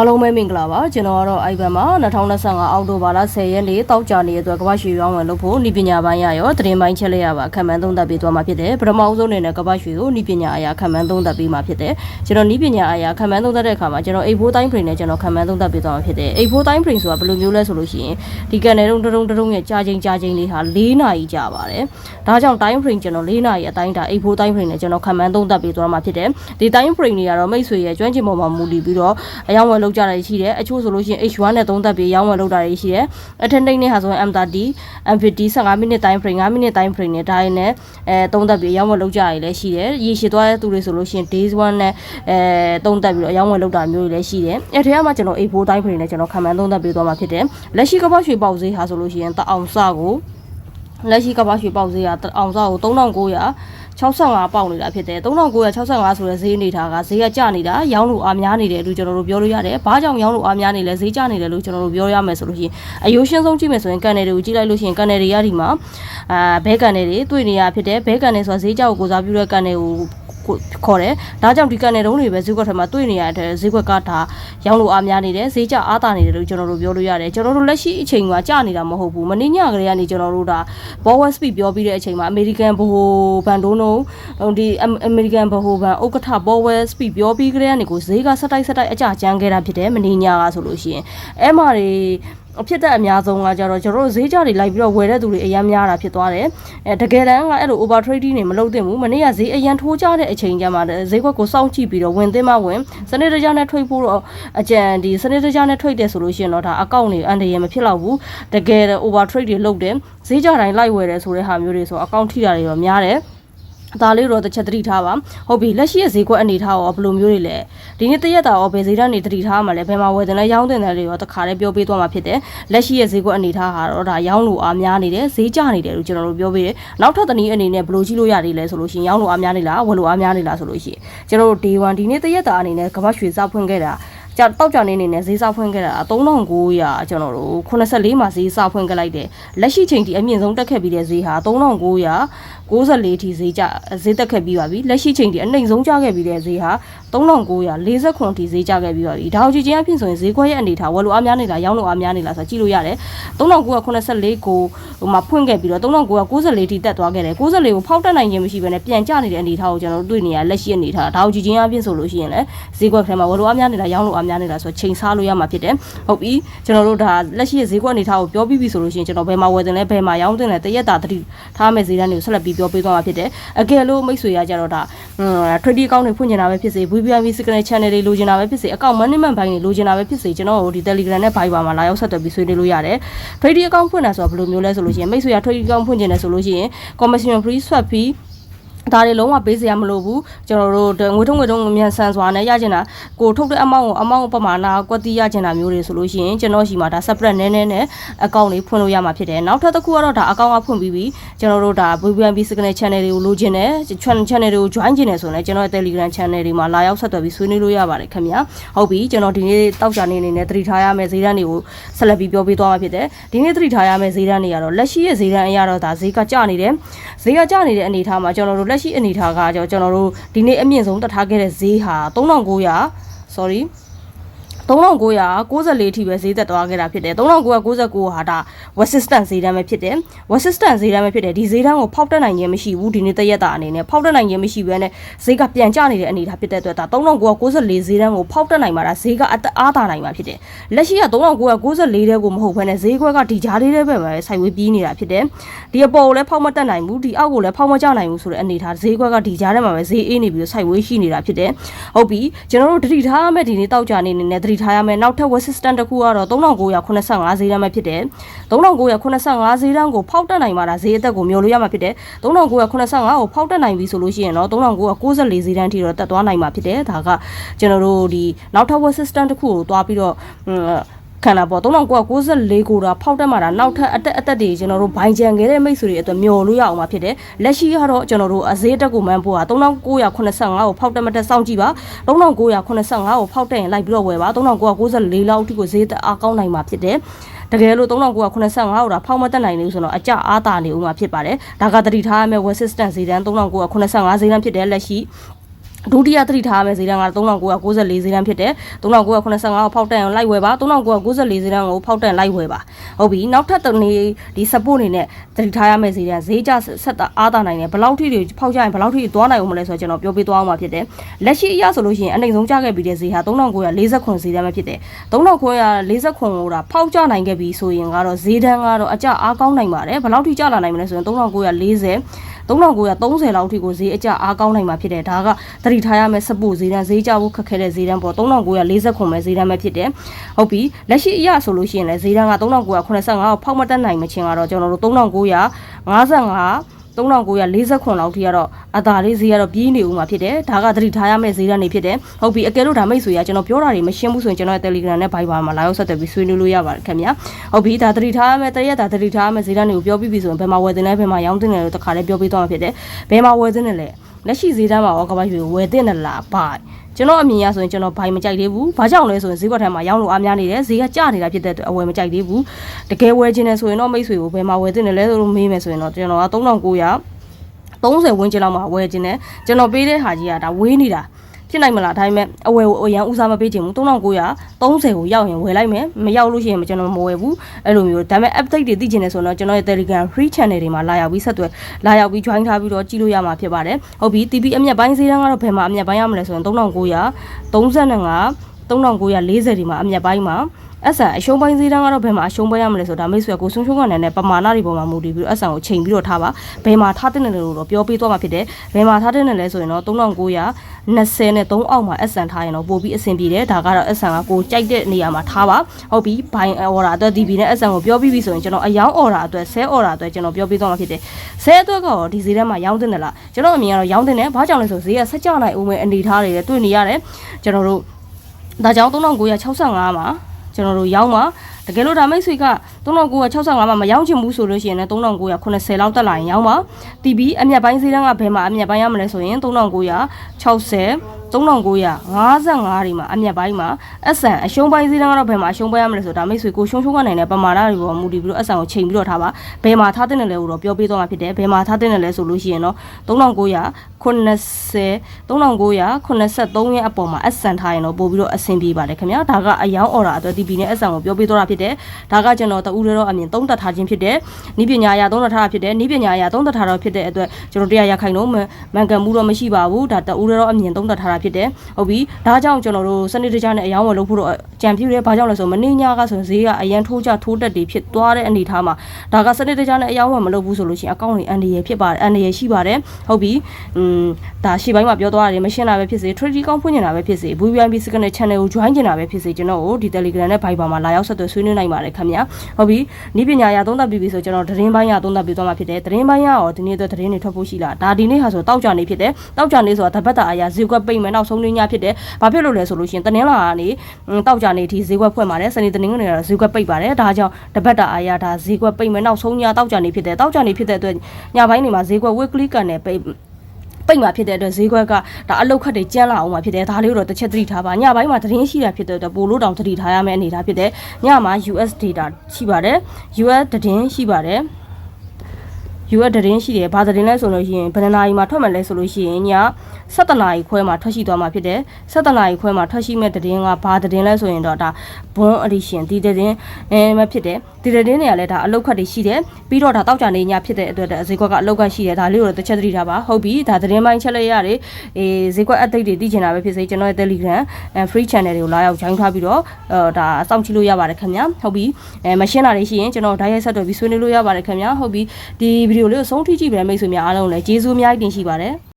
အားလုံးပဲမင်္ဂလာပါကျွန်တော်ကတော့အိုက်ဘန်မှာ2025အောက်တိုဘာလ10ရက်နေ့တောက်ကြနေ့အတွက်ကမ္ဘာရွှေရောင်းဝယ်လုပ်ဖို့ဤပညာပိုင်းရရောသတင်းပိုင်းချက်လက်ရပါခံမှန်းသုံးသပ်ပေးသွားမှာဖြစ်တယ်ပထမအဆုံးအနေနဲ့ကမ္ဘာရွှေကိုဤပညာအရာခံမှန်းသုံးသပ်ပေးမှာဖြစ်တယ်ကျွန်တော်ဤပညာအရာခံမှန်းသုံးသပ်တဲ့အခါမှာကျွန်တော်84တိုင်း frame နဲ့ကျွန်တော်ခံမှန်းသုံးသပ်ပေးသွားမှာဖြစ်တယ်84တိုင်း frame ဆိုတာဘယ်လိုမျိုးလဲဆိုလို့ရှိရင်ဒီကန်နယ်တုံးတုံးတုံးရဲ့ကြာချိန်ကြာချိန်လေးဟာ4နာရီကြာပါတယ်ဒါကြောင့် time frame ကျွန်တော်4နာရီအတိုင်းဒါ84တိုင်း frame နဲ့ကျွန်တော်ခံမှန်းသုံးသပ်ပေးသွားမှာဖြစ်တယ်ဒီ time frame တွေကတော့မိတ်ဆွေရဲ့ကျွမ်းကျင်ပုံမှာမူတည်ပြီးတော့အယောင်းဝယ်လုပ်ကြတာရှိတယ်အချို့ဆိုလို့ရှိရင် H1 နဲ့သုံးသပ်ပြီးအယောင်းဝယ်လုပ်တာရှိတယ်အထက်နှိမ့်နဲ့ဟာဆိုရင် M30 M50 15မိနစ် time frame 5မိနစ် time frame နဲ့ဒါရင်းနဲ့အဲသုံးသပ်ပြီးအယောင်းဝယ်လုပ်ကြရလည်းရှိတယ်ရေရှည်သွားတဲ့သူတွေဆိုလို့ရှိရင် days 1နဲ့အဲသုံးသပ်ပြီးတော့အယောင်းဝယ်လုပ်တာမျိုးတွေလည်းရှိတယ်အဲထဲမှာကျွန်တော် A4 time frame နဲ့ကျွန်တော်ခံမှန်းသုံးသပ်ပေးသွားမှာဖြစ်တယ်လက်ရှိကပ္ပရွှေပေါက်ဈေးဟာဆိုလို့ရှိရင်တအောင်စကိုလက်ရှိကပ္ပရွှေပေါက်ဈေးကတအောင်စကို3900 65ပေါက်နေတာဖြစ်တယ်3965ဆိုတဲ့ဈေးအနေထားကဈေးကကျနေတာရောင်းလို့အားများနေတယ်လို့ကျွန်တော်တို့ပြောလို့ရတယ်။ဘာကြောင့်ရောင်းလို့အားများနေလဲဈေးကျနေတယ်လို့ကျွန်တော်တို့ပြောရမယ်ဆိုလို့ရှိရင်အယိုးရှင်းဆုံးကြည့်မယ်ဆိုရင်ကန်နယ်တွေကိုကြည့်လိုက်လို့ရှိရင်ကန်နယ်တွေရဒီမှာအာဘဲကန်နယ်တွေတွေ့နေရဖြစ်တယ်ဘဲကန်နယ်ဆိုတာဈေးကြောက်ကိုကိုစားပြုတဲ့ကန်နယ်ကို ခေါ်တယ်။ဒါကြောင့်ဒီကန်နယ်တုံးတွေပဲဈေးကွက်ထဲမှာတွေ့နေရတဲ့ဈေးကွက်ကဒါရောင်းလို့အားများနေတယ်ဈေးကျအားတာနေတယ်လို့ကျွန်တော်တို့ပြောလို့ရတယ်။ကျွန်တော်တို့လက်ရှိအချိန်ကကျနေတာမဟုတ်ဘူး။မင်းညကလေးကနေကျွန်တော်တို့ဒါ Power Speed ပြောပြီးတဲ့အချိန်မှာ American ဘိုဘန်ဒိုနိုဒီ American ဘိုဘန်ဥက္ကဋ္ဌ Power Speed ပြောပြီးကြတဲ့ကနေကိုဈေးကဆက်တိုက်ဆက်တိုက်အကျကျန်းခဲ့တာဖြစ်တယ်မင်းညကဆိုလို့ရှိရင်အဲ့မှာတွေ အဖြစ်တဲ့အများဆုံးကကြတော့ကျွန်တော်တို့ဈေးကြတွေလိုက်ပြီးတော့ဝယ်တဲ့သူတွေအများများတာဖြစ်သွားတယ်အဲတကယ်တမ်းကအဲ့လို over trading တွေမလုပ်သင့်ဘူးမနေ့ကဈေးအရန်ထိုးကြတဲ့အချိန်ကျမှဈေးကွက်ကိုစောင့်ကြည့်ပြီးတော့ဝင်သင့်မှဝင်စနစ်တကျနဲ့ထွေးဖို့တော့အကြံဒီစနစ်တကျနဲ့ထွေးတယ်ဆိုလို့ရှိရင်တော့ဒါအကောင့်တွေအန်တရယ်မဖြစ်တော့ဘူးတကယ် over trade တွေလုပ်တယ်ဈေးကြတိုင်းလိုက်ဝယ်တယ်ဆိုတဲ့ဟာမျိုးတွေဆိုအကောင့်ထိတာတွေတော့များတယ် အသားလေးတော့တစ်ချက်သတိထားပါဟုတ်ပြီလက်ရှိရဲ့ဈေးကွက်အနေထားရောဘယ်လိုမျိုးတွေလဲဒီနေ့တရက်တာရောဘယ်ဈေးတန်းနေသတိထားမှလဲဘယ်မှာဝယ်တယ်လဲရောင်းတယ်လဲရောတခါလေးပြောပေးသွားမှာဖြစ်တယ်လက်ရှိရဲ့ဈေးကွက်အနေထားဟာတော့ဒါရောင်းလို့အားများနေတယ်ဈေးကျနေတယ်လို့ကျွန်တော်တို့ပြောပေးတယ်နောက်ထပ်တနည်းအနေနဲ့ဘယ်လိုကြည့်လို့ရတယ်လဲဆိုလို့ရှိရင်ရောင်းလို့အားများနေလားဝယ်လို့အားများနေလားဆိုလို့ရှိရင်ကျွန်တော်တို့ day 1ဒီနေ့တရက်တာအနေနဲ့ကမ္ဘာရွှေစားဖွင့်ခဲ့တာ ကြတောက်ကြနေနေနဲ့ဈေးစားဖွင့်ခဲ့တာ3900ကျွန်တော်တို့84မှာဈေးစားဖွင့်ခဲ့လိုက်တယ်လက်ရှိချိန်ထိအမြင့်ဆုံးတက်ခဲ့ပြီးတဲ့ဈေးဟာ3900 94ထိဈေးကြဈေးတက်ခဲ့ပြီးပါပြီလက်ရှိချိန်ထိအနှိမ်ဆုံးကျခဲ့ပြီးတဲ့ဈေးဟာ3949ထိဈေးကျခဲ့ပြီးပါပြီဒါအောင်ကြည့်ချင်းအဖြစ်ဆိုရင်ဈေးခွက်ရဲ့အနေထားဝယ်လို့အားများနေလားရောင်းလို့အားများနေလားဆိုတာကြည့်လို့ရတယ်3984ကို ဟိုမှာဖွင့်ခဲ့ပြီးတော့3994ထိတက်သွားခဲ့တယ်94ကိုဖောက်တက်နိုင်ခြင်းမရှိဘဲနဲ့ပြန်ကျနေတဲ့အနေထားကိုကျွန်တော်တို့တွေ့နေရလက်ရှိအနေထားဒါအောင်ကြည့်ချင်းအဖြစ်ဆိုလို့ရှိရင်လည်းဈေးခွက်ထဲမှာဝယ်လို့အားများနေလားရောင်းလို့အားများနေလားဆိုချိန်စားလို့ရမှာဖြစ်တယ်ဟုတ်ပြီကျွန်တော်တို့ဒါလက်ရှိရဲ့ဈေးကွက်အနေထားကိုပြောပြီးပြီဆိုလို့ရှိရင်ကျွန်တော်ဘယ်မှာဝယ်တင်လဲဘယ်မှာရောင်းတင်လဲတရက်တာတတိထားမယ့်ဈေးတန်းတွေကိုဆက်လက်ပြီးပြောပေးသွားမှာဖြစ်တယ်အကယ်လို့မိတ်ဆွေရကြတော့ဒါ trade account တွေဖွင့်ချင်တာပဲဖြစ်စေ VPN Secret Channel တွေလိုချင်တာပဲဖြစ်စေ account management ဘိုင်းတွေလိုချင်တာပဲဖြစ်စေကျွန်တော်တို့ဒီ Telegram နဲ့ Viber မှာလာရောက်ဆက်သွယ်ပြီးဆွေးနွေးလို့ရတယ် trade account ဖွင့်တာဆိုတာဘယ်လိုမျိုးလဲဆိုလို့ရှိရင်မိတ်ဆွေရ trade account ဖွင့်ချင်တယ်ဆိုလို့ရှိရင် commission free swap fee ဒါတွေလုံးဝပေးစရာမလိုဘူးကျွန်တော်တို့ငွေထုံးငွေထုံးမြန်ဆန်စွာနဲ့ရကျင်တာကိုထုတ်တဲ့အမောင့်ကိုအမောင့်ပမာဏကွက်တိရကျင်တာမျိုးတွေဆိုလို့ရှိရင်ကျွန်တော်ရှိမှာဒါ separate နည်းနည်းနဲ့အကောင့်လေးဖွင့်လို့ရမှာဖြစ်တယ်နောက်ထပ်တစ်ခုကတော့ဒါအကောင့်ကဖွင့်ပြီးပြီကျွန်တော်တို့ဒါ VPN Signal Channel တွေကိုလိုချင်တယ် channel တွေကို join ချင်တယ်ဆိုရင်ကျွန်တော်ရဲ့ Telegram Channel တွေမှာလာရောက်ဆက်သွယ်ပြီးဆွေးနွေးလို့ရပါတယ်ခင်ဗျာဟုတ်ပြီကျွန်တော်ဒီနေ့တောက်ကြနေနေနဲ့သတိထားရမယ့်ဈေးတန်းတွေကိုဆက်လက်ပြီးပြောပေးသွားမှာဖြစ်တယ်ဒီနေ့သတိထားရမယ့်ဈေးတန်းတွေကတော့လက်ရှိရဲ့ဈေးတန်းအရတော့ဒါဈေးကကျနေတယ်ဈေးကကျနေတဲ့အနေအထားမှာကျွန်တော်တို့လက်ရှိအနေအထားကကျွန်တော်တို့ဒီနေ့အမြင့်ဆုံးတက်ထားခဲ့တဲ့ဈေးဟာ3900 sorry 3994ထိပဲဈေးသက်သွားခဲ့တာဖြစ်တယ်3999ဟာဒါ Western ဈေးတန်းပဲဖြစ်တယ် Western ဈေးတန်းပဲဖြစ်တယ်ဒီဈေးတန်းကိုဖောက်တက်နိုင်ခြင်းမရှိဘူးဒီနေ့တရက်တာအနေနဲ့ဖောက်တက်နိုင်ခြင်းမရှိဘဲနဲ့ဈေးကပြန်ကျနေတဲ့အနေအထားဖြစ်တဲ့အတွက်ဒါ3994ဈေးတန်းကိုဖောက်တက်နိုင်မှာဒါဈေးကအတအားတာနိုင်မှာဖြစ်တယ်လက်ရှိက3994တဲ့ကိုမဟုတ်ဘဲနဲ့ဈေးခွက်ကဒီကြားလေးတွေပဲပဲစိုက်ဝေးပြီးနေတာဖြစ်တယ်ဒီအပေါ်ကိုလည်းဖောက်မတက်နိုင်ဘူးဒီအောက်ကိုလည်းဖောက်မကျနိုင်ဘူးဆိုတဲ့အနေအထားဈေးခွက်ကဒီကြားထဲမှာပဲဈေးအေးနေပြီးစိုက်ဝေးရှိနေတာဖြစ်တယ်ဟုတ်ပြီကျွန်တော်တို့တတိထားမဲ့ဒီနေ့တောက်ကြနေနေနဲ့တတိထားရမယ်နောက်ထပ် Western တစ်ခုကတော့3985ဈေးတန်းပဲဖြစ်တယ်3985ဈေးတန်းကိုဖောက်တက်နိုင်မှာဒါဈေးအသက်ကိုမျှော်လို့ရမှာဖြစ်တယ်3985ကိုဖောက်တက်နိုင်ပြီဆိုလို့ရှိရင်တော့3994ဈေးတန်းထိတော့တက်သွားနိုင်မှာဖြစ်တယ်ဒါကကျွန်တော်တို့ဒီနောက်ထပ် Western တစ်ခုကိုသွားပြီးတော့ ခံတာပေါ့3994ကိုတာဖောက်တက်မှာတာနောက်ထပ်အတက်အတက်တွေကျွန်တော်တို့ဘိုင်ဂျန်ခဲ့တဲ့မိတ်ဆွေတွေအတွက်မျောလို့ရအောင်မှာဖြစ်တယ်လက်ရှိကတော့ကျွန်တော်တို့အဈေးတက်ကိုမှန်းဖို့က3985ကိုဖောက်တက်မတက်စောင့်ကြည့်ပါ3985ကိုဖောက်တက်ရင်လိုက်ပြီးတော့ဝယ်ပါ3994လောက်အထိကိုဈေးတက်အားကောင်းနိုင်မှာဖြစ်တယ်တကယ်လို့3985ဟိုတာဖောက်မတက်နိုင်နေဆိုတော့အကြအားတာနေဦးမှာဖြစ်ပါတယ်ဒါကတတိထားရမယ့် West System ဈေးတန်း3985ဈေးတန်းဖြစ်တယ်လက်ရှိ ဒုတိယသတိထားရမယ့်ဈေးတန်းက3994ဈေးတန်းဖြစ်တယ်3985ကိုဖောက်တန်အောင်လိုက်ဝယ်ပါ3994ဈေးတန်းကိုဖောက်တန်လိုက်ဝယ်ပါဟုတ်ပြီနောက်ထပ်တစ်နေ့ဒီ support အနေနဲ့သတိထားရမယ့်ဈေးတန်းဈေးကျဆက်တာအားတာနိုင်တယ်ဘယ်လောက်ထိတွေဖောက်ကြရင်ဘယ်လောက်ထိသွားနိုင်ဦးမလဲဆိုတော့ကျွန်တော်ပြောပြသွားအောင်ပါဖြစ်တယ်လက်ရှိအရဆိုလို့ရှိရင်အနိုင်ဆုံးကျခဲ့ပြီးတဲ့ဈေးဟာ3949ဈေးတန်းပဲဖြစ်တယ်3949ကိုတာဖောက်ကြနိုင်ခဲ့ပြီဆိုရင်ကတော့ဈေးတန်းကတော့အကျအားကောင်းနိုင်ပါတယ်ဘယ်လောက်ထိကျလာနိုင်မလဲဆိုရင်3940 3930လောက်ထိကိုဈေးအကျအားကောင်းနိုင်မှာဖြစ်တယ်ဒါကသတိထားရမယ့်စပို့ဈေးတန်းဈေးကြဖို့ခက်ခဲတဲ့ဈေးတန်းပေါ့3940ခွန်ပဲဈေးတန်းပဲဖြစ်တယ်ဟုတ်ပြီလက်ရှိအရဆိုလို့ရှိရင်လည်းဈေးတန်းက3985ကိုဖောက်မတက်နိုင်မချင်းကတော့ကျွန်တော်တို့3955 3940ခွန်လောက်ထိကတော့အသာလေးဈေးကတော့ပြီးနေဦးမှာဖြစ်တယ်ဒါကသတိထားရမယ့်ဈေးတန်းတွေဖြစ်တယ်ဟုတ်ပြီအကယ်လို့ဒါမိတ်ဆွေကကျွန်တော်ပြောတာတွေမရှင်းဘူးဆိုရင်ကျွန်တော်ရဲ့ Telegram နဲ့ Viber မှာလာရောက်ဆက်သွယ်ပြီးဆွေးနွေးလို့ရပါတယ်ခင်ဗျာဟုတ်ပြီဒါသတိထားရမယ့်တရက်ဒါသတိထားရမယ့်ဈေးတန်းတွေကိုပြောပြီးပြီဆိုရင်ဘယ်မှာဝယ်တင်လဲဘယ်မှာရောင်းတင်လဲလို့တခါလေးပြောပြီးသွားမှာဖြစ်တယ်ဘယ်မှာဝယ်တင်လဲလဲ လက်ရှိဈေးတန်းမှာရောကဘာရွှေကိုဝယ်တင်တယ်လားဘာကျွန်တော်အမြင်အရဆိုရင်ကျွန်တော်ဘိုင်မကြိုက်သေးဘူး။ဘာကြောင့်လဲဆိုရင်ဈေးကွက်ထဲမှာရောင်းလို့အားများနေတယ်။ဈေးကကျနေတာဖြစ်တဲ့အတွက်အဝယ်မကြိုက်သေးဘူး။တကယ်ဝယ်ခြင်းနဲ့ဆိုရင်တော့မိတ်ဆွေကိုဘယ်မှာဝယ်တင်တယ်လဲလို့မေးမယ်ဆိုရင်တော့ကျွန်တော်က3900 30ဝန်းကျင်လောက်မှာဝယ်ခြင်းနဲ့ကျွန်တော်ပေးတဲ့ဟာကြီးကဒါဝေးနေတာ ဖြစ်နိုင်မလားဒါပေမဲ့အဝယ်ကိုအရန်ဦးစားမပေးချင်ဘူး3930ကိုရောက်ရင်ဝယ်လိုက်မယ်မရောက်လို့ရှိရင်ကျွန်တော်မဝယ်ဘူးအဲ့လိုမျိုးဒါပေမဲ့ update တွေသိချင်တယ်ဆိုတော့ကျွန်တော်ရဲ့ Telegram free channel တွေမှာလာရောက်ပြီးဆက်သွယ်လာရောက်ပြီး join ထားပြီးတော့ကြည့်လို့ရမှာဖြစ်ပါတယ်ဟုတ်ပြီ TP အမြတ်ပိုင်းဈေးတန်းကတော့ဘယ်မှာအမြတ်ပိုင်းရမလဲဆိုရင်3935 3940ဒီမှာအမြတ်ပိုင်းမှာ အဆန်အရှုံးပိုင်းဈေးတန်းကတော့ဘယ်မှာအရှုံးပိုင်းရမလဲဆိုတော့ဒါမိတ်ဆွေကိုဆုံးရှုံးကနေနဲ့ပမာဏတွေပေါ်မှာမူတည်ပြီးတော့အဆန်ကိုချိန်ပြီးတော့ထားပါဘယ်မှာထားတဲ့နယ်လို့တော့ပြောပေးသွားမှာဖြစ်တယ်ဘယ်မှာထားတဲ့နယ်လဲဆိုရင်တော့3920နဲ့3အောက်မှာအဆန်ထားရင်တော့ပို့ပြီးအဆင်ပြေတယ်ဒါကတော့အဆန်ကကိုကြိုက်တဲ့နေရာမှာထားပါဟုတ်ပြီဘိုင်အော်ဒါအတွက် DB နဲ့အဆန်ကိုပြောပြီးပြီဆိုရင်ကျွန်တော်အယောင်းအော်ဒါအတွက်ဆဲအော်ဒါအတွက်ကျွန်တော်ပြောပေးသွားမှာဖြစ်တယ်ဆဲအတွက်ကတော့ဒီဈေးထဲမှာရောင်းတင်တယ်လားကျွန်တော်အမြင်ကတော့ရောင်းတင်တယ်ဘာကြောင့်လဲဆိုဈေးကဆက်ကြနိုင်ဦးမယ်အနေထားတွေလည်းတွေ့နေရတယ်ကျွန်တော်တို့ဒါကြောင့်3965မှာ ကျွန်တော်တို့ရောင်းမှာတကယ်လို့ဒါမိတ်ဆွေက 3965မှာမရောင်းချင်ဘူးဆိုလို့ရှိရင်လည်း3980လောက်တက်လာရင်ရောင်းပါ TB အမြတ်ပိုင်းဈေးတန်းကဘယ်မှာအမြတ်ပိုင်းရမလဲဆိုရင်3960 3955ဒီမှာအမြတ်ပိုင်းမှာအဆန်အရှုံးပိုင်းဈေးတန်းကတော့ဘယ်မှာအရှုံးပိုင်းရမလဲဆိုဒါမိတ်ဆွေကိုရှုံးရှုံးကနိုင်တဲ့ပမာဏတွေပေါ်မူတည်ပြီးတော့အဆန်ကိုချိန်ပြီးတော့ထားပါဘယ်မှာထားတဲ့နယ်လဲကိုတော့ပြောပေးသွားမှာဖြစ်တယ်ဘယ်မှာထားတဲ့နယ်လဲဆိုလို့ရှိရင်တော့3990 3983ရဲ့အပေါ်မှာအဆန်ထားရင်တော့ပို့ပြီးတော့အဆင်ပြေပါတယ်ခင်ဗျာဒါကအယောင်အော်ဒါအတွက် TP နဲ့အဆန်ကိုပြောပေးသွားတာဖြစ်တယ်ဒါကကျွန်တော်တူတော့အမြင်သုံးသက်ထားခြင်းဖြစ်တယ်ဤပညာအရာသုံးသက်ထားတာဖြစ်တယ်ဤပညာအရာသုံးသက်ထားတော့ဖြစ်တဲ့အတွက်ကျွန်တော်တရားရခိုင်တော့မှန်ကန်မှုတော့မရှိပါဘူးဒါတူတော့အမြင်သုံးသက်ထားတာဖြစ်တယ်ဟုတ်ပြီဒါကြောင့်ကျွန်တော်တို့စနစ်တကျနဲ့အယောင်ဝယ်လုပ်ဖို့တော့ကြံပြူတယ်ဘာကြောင့်လဲဆိုမင်းညကဆိုဈေးကအရန်ထိုးကြထိုးတက်တွေဖြစ်သွားတဲ့အနေထားမှာဒါကစနစ်တကျနဲ့အယောင်ဝယ်မလုပ်ဘူးဆိုလို့ရှိရင်အကောင့်တွေအန်ဒီရဖြစ်ပါတယ်အန်ဒီရရှိပါတယ်ဟုတ်ပြီอืมဒါရှေ့ပိုင်းမှာပြောသွားတယ်မရှင်းတာပဲဖြစ်စေ trade ကောင်းဖွင့်နေတာပဲဖြစ်စေ VVIP second channel ကို join နေတာပဲဖြစ်စေကျွန်တော်တို့ဒီ Telegram နဲ့ Viber မှာလာရောက်ဆက်သွယ်ဆွေးနွေးနိုင်ပါတယ်ခင်ဗျာဟုတ်ပြီဤပညာရာသုံးသပ်ပြီးပြီဆိုကျွန်တော်သတင်းပိုင်းရာသုံးသပ်ပြီးသွားမှာဖြစ်တယ်သတင်းပိုင်းရာရောဒီနေ့အတွက်သတင်းတွေထွက်ဖို့ရှိလားဒါဒီနေ့ဟာဆိုတောက်ကြနေဖြစ်တယ်တောက်ကြနေဆိုတာတပတ်တာအရာဈေးကွက်ပိတ်မယ်နောက်ဆုံးနေ့ညဖြစ်တယ်ဘာဖြစ်လို့လဲဆိုလို့ရှိရင်တနင်္လာကနေတောက်ကြနေဒီဈေးကွက်ဖွင့်ပါတယ်စနေတနင်္ဂနွေကတော့ဈေးကွက်ပိတ်ပါတယ်ဒါကြောင့်တပတ်တာအရာဒါဈေးကွက်ပိတ်မယ်နောက်ဆုံးညတောက်ကြနေဖြစ်တယ်တောက်ကြနေဖြစ်တဲ့အတွက်ညပိုင်းနေမှာဈေးကွက် weekly ကန်နဲ့ပိတ် ပိတ်မှာဖြစ်တဲ့အတွက်ဈေးကွက်ကဒါအလုတ်ခတ်တွေကျန်းလာအောင်မှာဖြစ်တယ်ဒါလေးကိုတော့တစ်ချက်သတိထားပါညပိုင်းမှာသတင်းရှိတာဖြစ်တဲ့အတွက်ပိုလို့တောင်သတိထားရမယ့်အနေအထားဖြစ်တယ်ညမှာ US data ရှိပါတယ် US သတင်းရှိပါတယ် US သတင်းရှိတယ်ဘာသတင်းလဲဆိုလို့ရှိရင်ဘယ်နှနာရီမှာထွက်မယ်လဲဆိုလို့ရှိရင်ည7နာရီခွဲမှာထွက်ရှိသွားမှာဖြစ်တယ်7နာရီခွဲမှာထွက်ရှိမဲ့သတင်းကဘာသတင်းလဲဆိုရင်တော့ဒါဘွန်းအဒီရှင်ဒီသတင်းအဲမဖြစ်တယ်ဒီသတင်းတွေကလည်းဒါအလုတ်ခတ်တွေရှိတယ်ပြီးတော့ဒါတောက်ကြနေညဖြစ်တဲ့အတွက်အဈေးကွက်ကအလုတ်ခတ်ရှိတယ်ဒါလေးကိုတော့တစ်ချက်သတိထားပါဟုတ်ပြီဒါသတင်းပိုင်းချက်လက်ရတယ်အေးဈေးကွက် update တွေသိချင်တာပဲဖြစ်စေကျွန်တော်ရဲ့ Telegram free channel တွေကိုလာရောက် join ထားပြီးတော့အဲဒါစောင့်ကြည့်လို့ရပါတယ်ခင်ဗျာဟုတ်ပြီအဲမရှင်းတာတွေရှိရင်ကျွန်တော်ဓာတ်ရိုက်ဆက်တွေ့ပြီးဆွေးနွေးလို့ရပါတယ်ခင်ဗျာဟုတ်ပြီဒီဗီဒီယိုလေးကိုဆုံးထိကြည့်ပြတဲ့မိတ်ဆွေများအားလုံးလည်းကျေးဇူးအများကြီးတင်ရှိပါတယ်